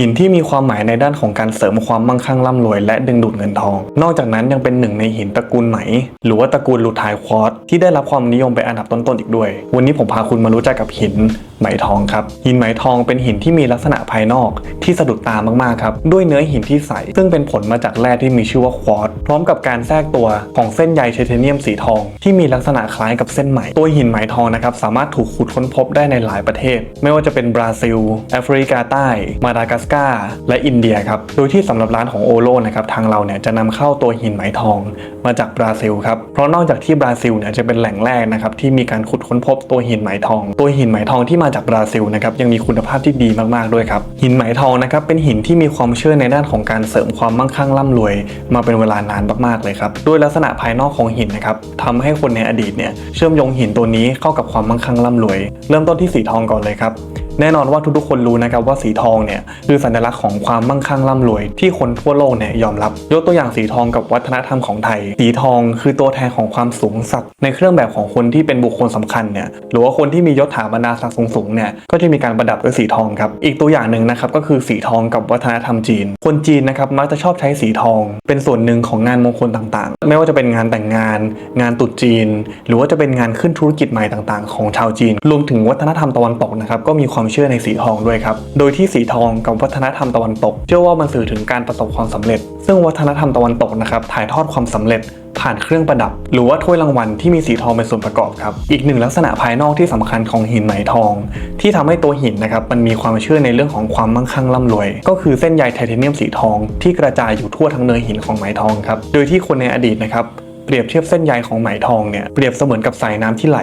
หินที่มีความหมายในด้านของการเสริมความมั่งคั่งร่ำรวยและดึงดูดเงินทอง นอกจากนั้นยังเป็นหนึ่งในหินตระกูลไหม หรือว่าตระกูลลูทายควอตที่ได้รับความนิยมเป็นอันดับต้นๆอีกด้วย วันนี้ผมพาคุณมารู้จักกับหินไหมทองครับ หินไหมทองเป็นหินที่มีลักษณะภายนอกที่สะดุดตามากๆครับ ด้วยเนื้อหินที่ใส ซึ่งเป็นผลมาจากแร่ที่มีชื่อว่าควอตพร้อมกับการแทรกตัวของเส้นใยไทเทเนียมสีทอง ที่มีลักษณะคล้ายกับเส้นไหม ตัวหินไหมทองนะครับสามารถถูกขุดค้นพบได้ในหลายประเทศ ไม่ว่าจะเป็นบราซิล แอฟริกาใต้ มาดากัสกาและอินเดียครับ โดยที่สำหรับร้านของโอโลนะครับทางเราเนี่ยจะนำเข้าตัวหินไหมทองมาจากบราซิลครับ เพราะนอกจากที่บราซิลเนี่ยจะเป็นแหล่งแรกนะครับที่มีการขุดค้นพบตัวหินไหมทอง ตัวหินไหมทองที่มาจากบราซิลนะครับยังมีคุณภาพที่ดีมากๆด้วยครับ หินไหมทองนะครับเป็นหินที่มีความเชื่อในด้านของการเสริมความมั่งคั่งร่ำรวย มาเป็นเวลานานมากๆเลยครับด้วยลักษณะภายนอกของหินนะครับทำให้คนในอดีตเนี่ยเชื่อมโยงหินตัวนี้เข้ากับความมั่งคั่งร่ำรวย เริ่มต้นที่สีทองก่อนเลยครับ แน่นอนว่าทุกๆคนรู้นะครับว่าสีทองเนี่ยคือสัญลักษณ์ของความมั่งคั่งร่ำรวย ที่คนทั่วโลกเนี่ยยอมรับ ยกตัวอย่างสีทองกับวัฒนธรรมของไทย สีทองคือตัวแทนของความสูงสักดิ์ในเครื่องแบบของคนที่เป็นบุคคลสำคัญเนี่ยหรือว่าคนที่มียศถาบรรดาศักดิ์สูงๆเนี่ยก็จะมีการประดับด้วยสีทองครับอีกตัวอย่างหนึ่งนะครับก็คือสีทองกับวัฒนธรรมจีน คนจีนนะครับมักจะชอบใช้สีทอง เป็นส่วนหนึ่งของงานมงคลต่างๆ ไม่ว่าจะเป็นงานแต่งงาน งานตรุษจีน หรือว่าจะเป็นงานขึ้นธุรกิจใหม่ต่างๆ ของชาวจีน รวมถึงวัฒนธรรมตะวันตกนะครับก็มีความเชื่อในสีทองด้วยครับ โดยที่สีทองกับวัฒนธรรมตะวันตก เชื่อว่ามันสื่อถึงการประสบความสำเร็จ ซึ่งวัฒนธรรมตะวันตกนะครับถ่ายทอดความสำเร็จผ่านเครื่องประดับ หรือว่าถ้วยรางวัลที่มีสีทองเป็นส่วนประกอบครับ อีกหนึ่งลักษณะภายนอกที่สำคัญของหินไหมทอง ที่ทำให้ตัวหินนะครับมันมีความเชื่อในเรื่องของความมั่งคั่งร่ำรวย ก็คือเส้นใยไทเทเนียมสีทอง ที่กระจายอยู่ทั่วทั้งเนื้อหินของไหมทองครับ โดยที่คนในอดีตนะครับเปรียบเทียบเส้นใยของไหมทองเนี่ยเปรียบเสมือนกับสายน้ำที่ไหล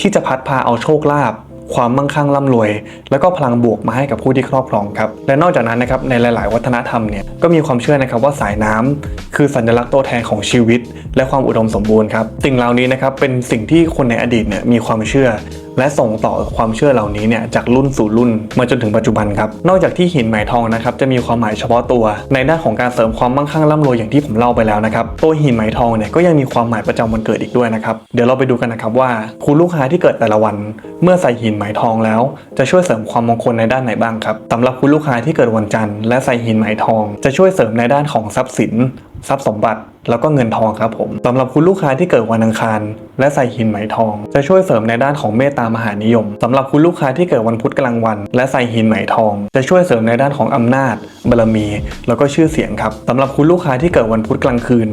ที่จะพัดพาเอาโชคลาภ ความมั่งคั่งร่ำรวย แล้วก็พลังบวกมาให้กับผู้ที่ครอบครองครับและนอกจากนั้นนะครับในหลาย ๆ วัฒนธรรมเนี่ยก็มีความเชื่อนะครับว่าสายน้ำคือสัญลักษณ์ตัวแทนของชีวิต และความอุดมสมบูรณ์ครับสิ่งเหล่านี้นะครับเป็นสิ่งที่คนในอดีตเนี่ยมีความเชื่อ และส่งต่อความเชื่อเหล่านี้เนี่ยจากรุ่นสู่รุ่นมาจนถึงปัจจุบันครับ นอกจากที่หินหมายทองนะครับจะมีความหมายเฉพาะตัว ในด้านของการเสริมความมั่งคั่งร่ำรวยอย่างที่ผมเล่าไปแล้วนะครับตัวหินหมายทองเนี่ยก็ยังมีความหมายประจำวันเกิดอีกด้วยนะครับเดี๋ยวเราไปดูกันนะครับว่าคุณลูกค้าที่เกิดแต่ละวัน เมื่อใส่หินหมายทองแล้ว จะช่วยเสริมความมงคลในด้านไหนบ้างครับสำหรับคุณลูกค้าที่เกิดวันจันทร์และใส่หินหมายทอง จะช่วยเสริมในด้านของทรัพย์สินทรัพย์สมบัติ แล้วก็เงินทองครับผมสำหรับคุณลูกค้าที่เกิดวันอังคาร และใส่หินไหมทอง จะช่วยเสริมในด้านของเมตตามหานิยมสำหรับคุณลูกค้าที่เกิดวันพุธกลางวัน และใส่หินไหมทอง จะช่วยเสริมในด้านของอำนาจบารมี แล้วก็ชื่อเสียงครับสำหรับคุณลูกค้าที่เกิดวันพุธกลางคืน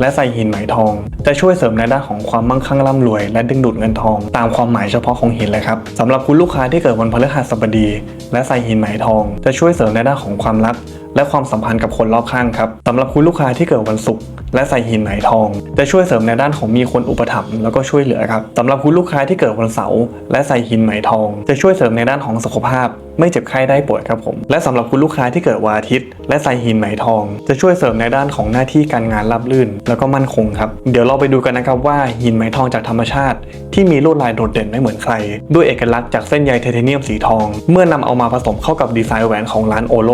และใส่หินไหมทอง จะช่วยเสริมในด้านของความมั่งคั่งร่ำรวย และดึงดูดเงินทอง ตามความหมายเฉพาะของหินเลยครับสำหรับคุณลูกค้าที่เกิดวันพฤหัสบดี และใส่หินไหมทอง จะช่วยเสริมในด้านของความรักและความสัมพันธ์กับคนรอบข้างครับสำหรับคุณลูกค้าที่เกิดวันศุกร์และใส่หินไหมทอง จะช่วยเสริมในด้านของมีคนอุปถัมภ์แล้วก็ช่วยเหลือครับสำหรับคุณลูกค้าที่เกิดวันเสาร์และใส่หินไหมทอง จะช่วยเสริมในด้านของสุขภาพ ไม่เจ็บไข้ได้ป่วยครับผม และสำหรับคุณลูกค้าที่เกิดวันอาทิตย์ และใส่หินไหมทอง จะช่วยเสริมในด้านของหน้าที่การงานราบรื่น แล้วก็มั่นคงครับเดี๋ยวเราไปดูกันนะครับว่าหินไหมทองจากธรรมชาติ ที่มีลวดลายโดดเด่นไม่เหมือนใคร ด้วยเอกลักษณ์จากเส้นใยไทเทเนียมสีทอง เมื่อนำเอามาผสมเข้ากับดีไซน์แหวนของร้านโอโล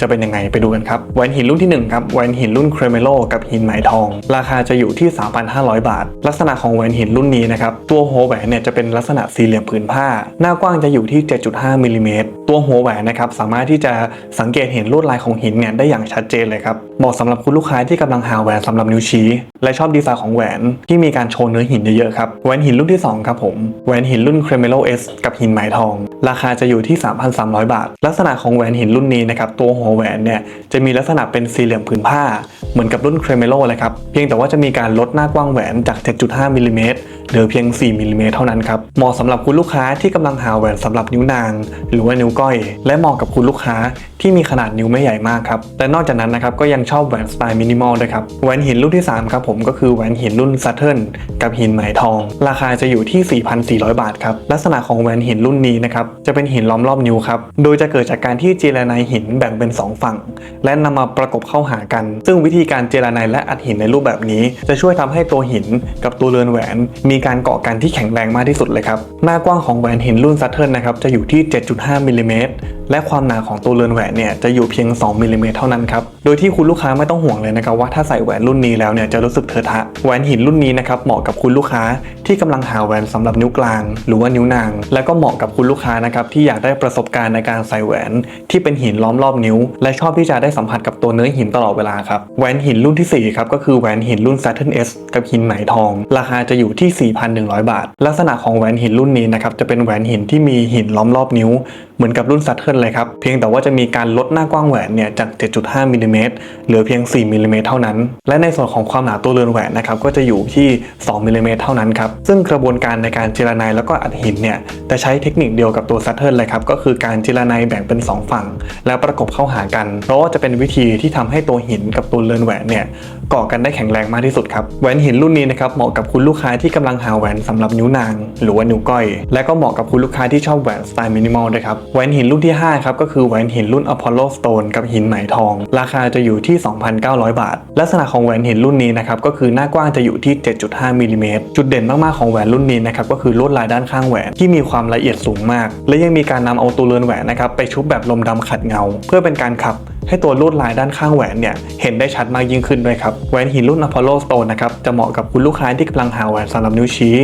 จะเป็นยังไงไปดูกันครับแหวนหินรุ่นที่หนึ่งครับแหวนหินรุ่นเครเมโลกับหินไหมทอง ราคาจะอยู่ที่ 3,500 บาท ลักษณะของแหวนหินรุ่นนี้นะครับตัวหัวแหวนเนี่ยจะเป็นลักษณะสี่เหลี่ยมผืนผ้า หน้ากว้างจะอยู่ที่ 7.5มิลลิเมตรตัวหัวแหวนนะครับสามารถที่จะสังเกตเห็นลวดลายของหินเนี่ยได้อย่างชัดเจนเลยครับเหมาะสำหรับคุณลูกค้าที่กำลังหาแหวนสำหรับนิ้วชี้ และชอบดีไซน์ของแหวนที่มีการโชว์เนื้อหินเยอะๆครับแหวนหินรุ่นที่สองครับผมแหวนหินรุ่นเครเมโลเอสกับหินไหมทอง ราคาจะอยู่ที่ 3,300 บาท ลักษณะของแหวนหินรุ่นนี้นะครับตัวหัวแหวนเนี่ยจะมีลักษณะเป็นสี่เหลี่ยมผืนผ้า เหมือนกับรุ่นเครเมโลเลยครับ เพียงแต่ว่าจะมีการลดหน้ากว้างแหวนจาก 7.5มิลลิเมตร เหลือเพียง 4มิลลิเมตรเท่านั้นครับ เหมาะสำหรับคุณลูกค้าที่กำลังหาแหวนสำหรับนิ้วนาง หรือว่านิ้วก้อย และเหมาะกับคุณลูกค้าที่มีขนาดนิ้วไม่ใหญ่มากครับ แต่นอกจากนั้นนะครับก็ยังชอบแหวนสไตล์มินิมอลด้วยครับ แหวนหินรุ่นที่ 3 ครับผมก็คือแหวนหินรุ่นซัตเทิลกับหินไหมทอง ราคาจะอยู่ที่ 4,400 บาทครับ ลักษณะของแหวนหินรุ่นนี้นะครับจะเป็นหินล้อมรอบนิ้วครับ โดยจะเกิดจากการที่เจรไนหินแบ่งเป็น 2 ฝั่ง และนำมาประกบเข้าหากัน ซึ่งวิธีการเจรไนและอัดหินในรูปแบบนี้ จะช่วยทำให้ตัวหินกับตัวเรือนแหวนมีการเกาะกันที่แข็งแรงมากที่สุดเลยครับ หน้ากว้างของแหวนหินรุ่นซัตเทิลนะครับจะอยู่ที่ 7.5มิลลิเมตรและความหนาของตัวเรือนแหวนเนี่ยจะอยู่เพียง 2มิลลิเมตรเท่านั้นครับ โดยที่คุณลูกค้าไม่ต้องห่วงเลยนะครับว่าถ้าใส่แหวนรุ่นนี้แล้วเนี่ยจะรู้สึกเถอะทะ แหวนหินรุ่นนี้นะครับเหมาะกับคุณลูกค้าที่กำลังหาแหวนสำหรับนิ้วกลาง หรือว่านิ้วนาง และก็เหมาะกับคุณลูกค้านะครับที่อยากได้ประสบการณ์ในการใส่แหวน ที่เป็นหินล้อมรอบนิ้ว และชอบที่จะได้สัมผัสกับตัวเนื้อหินตลอดเวลาครับ แหวนหินรุ่นที่สี่ครับก็คือแหวนหินรุ่น Saturn S กับหินไหมทอง ราคาจะอยู่ที่ 4,100 บาท ลักษณะของแหวนหินรุ่นนี้นะครับจะเป็นแหวนหินที่มีหินล้อมรอบนิ้ว เหมือนกับรุ่น Saturn เลยครับ เพียงแต่ว่าจะมีการลดหน้ากว้างแหวนเนี่ยจาก 7.5มิลลิเมตรเหลือเพียง 4มิลลิเมตรเท่านั้น และในส่วนของความหนาตัวเรือนแหวนนะครับก็จะอยู่ที่ 2มิลลิเมตรเท่านั้นครับ ซึ่งกระบวนการในการเจรไนแล้วก็อัดหินเนี่ยจะใช้เทคนิคเดียวกับตัว Saturn เลยครับก็คือการเจรไนแบ่งเป็น 2 ฝั่ง แล้วประกบเข้าหากัน เพราะว่าจะเป็นวิธีที่ทำให้ตัวหินกับตัวเรือนแหวนเนี่ยก่อกันได้แข็งแรงมากที่สุดครับแหวนหินรุ่นนี้นะครับเหมาะกับคุณลูกค้าที่กำลังหาแหวนสำหรับนิ้วนาง หรือว่านิ้วก้อยและก็เหมาะกับคุณลูกค้าที่ชอบแหวนสไตล์มินิมอลด้วยครับแหวนหินรุ่นที่5ครับก็คือแหวนหินรุ่น Apollo Stone กับหินไหมทอง ราคาจะอยู่ที่ 2,900 บาท ลักษณะของแหวนหินรุ่นนี้นะครับก็คือหน้ากว้างจะอยู่ที่ 7.5มิลลิเมตรจุดเด่นมากๆของแหวนรุ่นนี้นะครับก็คือลวดลายด้านข้างแหวนที่มีความละเอียดสูงมาก และยังมีการนำเอาตัวเรือนแหวนนะครับไปชุบแบบลมดำขัดเงา เพื่อเป็นการขับ ให้ตัวลวดลายด้านข้างแหวนเนี่ยเห็นได้ชัดมากยิ่งขึ้นด้วยครับแหวนหินรุ่น Apollo Stone นะครับจะเหมาะกับคุณลูกค้าที่กำลังหาแหวนสำหรับนิ้วชี้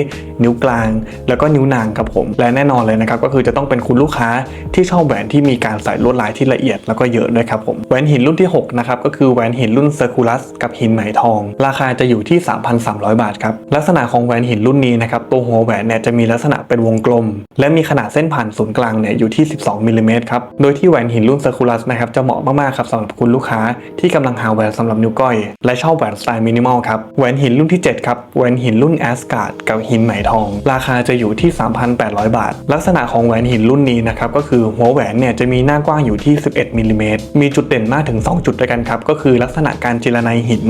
นิ้วกลาง แล้วก็นิ้วนางครับผมและแน่นอนเลยนะครับก็คือจะต้องเป็นคุณลูกค้าที่ชอบแหวนที่มีการใส่ลวดลายที่ละเอียดแล้วก็เยอะด้วยครับผมแหวนหินรุ่นที่6นะครับก็คือแหวนหินรุ่น Circulus กับหินไหมทอง ราคาจะอยู่ที่ 3,300 บาทครับลักษณะของแหวนหินรุ่นนี้นะครับตัวหัวแหวนเนี่ยจะมีลักษณะเป็นวงกลม และมีขนาดเส้นผ่านศูนย์กลางเนี่ยอยู่ที่ 12มิลลิเมตรครับโดยที่แหวนหินรุ่น Circulus นะครับจะเหมาะมากๆครับสำหรับคุณลูกค้าที่กำลังหาแหวนสำหรับนิ้วก้อย และชอบแหวนสไตล์มินิมอลครับแหวนหินรุ่นที่ 7 ครับแหวนหินรุ่น a s g a r d กับหินไหมทอง ราคาจะอยู่ที่ 3,800 บาท ลักษณะของแหวนหินรุ่นนี้นะครับก็คือหัวแหวนเนี่ยจะมีหน้ากว้างอยู่ที่ 11มิลลิเมตรมีจุดเด่นมากถึง 2 จุดด้วยกันครับก็คือลักษณะการเจรไนหิน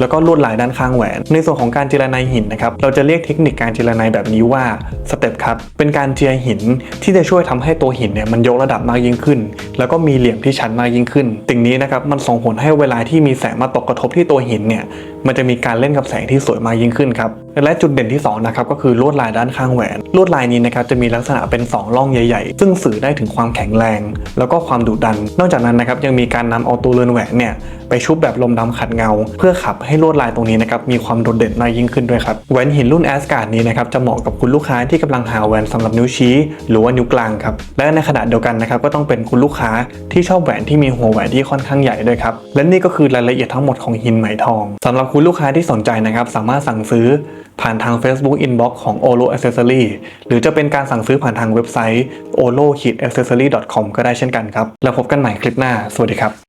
แล้วก็ลวดลายด้านข้างแหวน ในส่วนของการเจรไนหินนะครับเราจะเรียกเทคนิคการเจรไนแบบนี้ว่าสเต็ป ครับเป็นการเจียหินที่จะช่วยทำให้ตัวหินเนี่ยมันยกระดับมากยิ่งขึ้น แล้วก็มีเหลี่ยมที่ชันมากยิ่งขึ้นสิ่งนี้นะครับมันส่งผลให้เวลาที่มีแสงมาตกกระทบที่ตัวหินเนี่ยมันจะมีการเล่นกับแสงที่สวยมากยิ่งขึ้นครับ และจุดเด่นที่2นะครับก็คือลวดลายด้านข้างแหวน ลวดลายนี้นะครับจะมีลักษณะเป็น 2 ร่องใหญ่ ๆ ซึ่งสื่อได้ถึงความแข็งแรง แล้วก็ความดุดัน นอกจากนั้นนะครับยังมีการนำเอาตัวเรือนแหวนเนี่ยไปชุบแบบลมดำขัดเงา เพื่อขับให้ลวดลายตรงนี้นะครับมีความโดดเด่นมากยิ่งขึ้นด้วยครับแหวนหินรุ่นแอสการ์ดนี้นะครับจะเหมาะกับคุณลูกค้าที่กำลังหาแหวนสำหรับนิ้วชี้ หรือว่านิ้วกลางครับและในขณะเดียวกันนะครับก็ต้องเป็นคุณลูกค้าที่ชอบแหวนที่มีหัวแหวนที่ค่อนข้างใหญ่ด้วยครับและนี่ก็คือรายละเอียดทั้งหมดของหินไหมทองสำหรับคุณลูกค้าที่สนใจนะครับสามารถสั่งซื้อ ผ่านทาง Facebook Inbox ของ Olo Accessory หรือจะเป็นการสั่งซื้อผ่านทางเว็บไซต์ olo accessory com ก็ได้เช่นกันครับ แล้วพบกันใหม่คลิปหน้า สวัสดีครับ